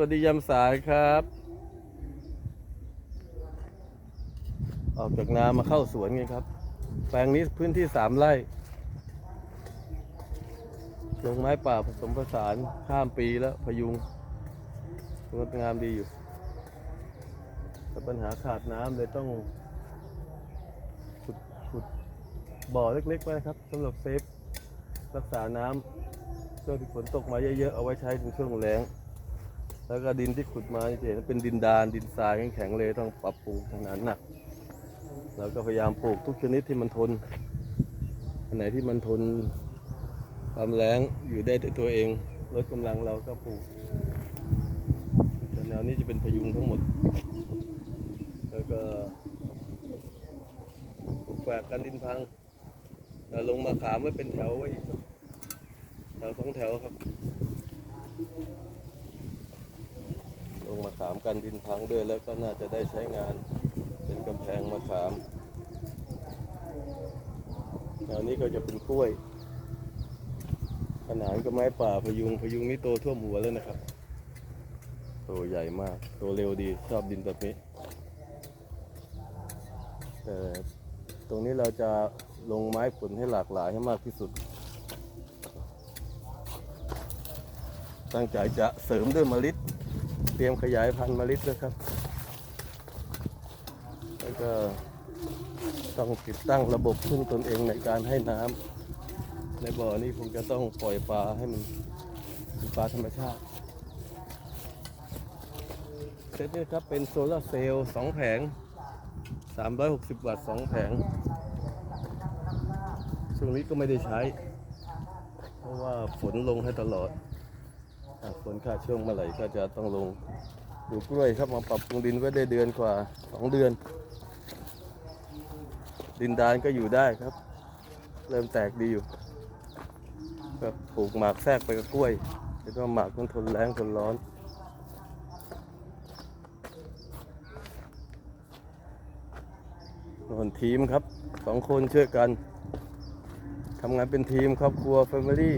วัสดียามสายครับ ออกจากนามาเข้าสวนไงครับ แปลงนี้พื้นที่สามไร่ลงไม้ป่าผสมผสานข้ามปีแล้วพยุงงดงามดีอยู่แต่ปัญหาขาดน้ำเลยต้องขุดขุดบ่อเล็กๆไว้นะครับสำหรับเซฟ รักษาน้ำช่วงที่ฝนตกมาเยอะๆ เอาไว้ใช้ในช่วงแล้ง แล้วก็ดินที่ขุดมาจะเห็นเป็นดินดานดินทรายแข็งๆเลยต้องปรับปรุงขนาดหนักแล้วก็พยายามปลูกทุกชนิดที่มันทนอันไหนที่มันทนความแล้งอยู่ได้ด้วยตัวเองลดกำลังเราก็ปลูกแนวนี้จะเป็นพยุงทั้งหมด แล้วก็ปลูกแฝกกันดินพังแล้วลงมาขามไว้เป็นแถวไว้แถวสองแถวครับ มาขามกันดินพังด้วย แล้วก็น่าจะได้ใช้งานเป็นกำแพงมะขามแถวนี้ก็จะเป็นกล้วย ขนานกับไม้ป่าพยุงพยุงนี่โตท่วมหัวแล้วนะครับโตใหญ่มากโตเร็วดีชอบดินแบบนี้แต่ตรงนี้เราจะลงไม้ผลให้หลากหลายให้มากที่สุด ตั้งใจจะเสริมด้วยมะลิ เตรียมขยายพันธุ์มะลิด้วยครับ แล้วก็ต้องติดตั้งระบบพึ่งตนเองในการให้น้ำในบ่อนี้คงจะต้องปล่อยปลาให้มันเป็นปลาธรรมชาติเซตนี้ครับเป็นโซลาเซลล์สองแผง 360 วัตต์สองแผงช่วงนี้ก็ไม่ได้ใช้ เพราะว่าฝนลงให้ตลอด อะฝนขาดช่วงเมื่อไหร่ก็จะต้องลงดูกล้วยครับมาปรับปรุงดินไว้ได้เดือนกว่าสองเดือน ดินดานก็อยู่ได้ครับ เริ่มแตกดีอยู่ก็ปลูกหมากแทรกไปกับกล้วยแล้วก็หมากมันทนแรงทนร้อนนอนทีมครับสองคนช่วยกันทำงานเป็นทีมครอบครัวแฟมิลี่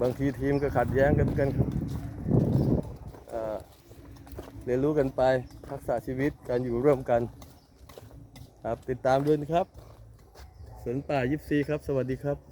บางทีทีมก็ขัดแย้งกันกันครับเอ่อเรียนรู้กันไปทักษะชีวิตการอยู่ร่วมกัน ครับติดตามด้วยนะครับสวนป่ายิปซีครับ สวัสดีครับ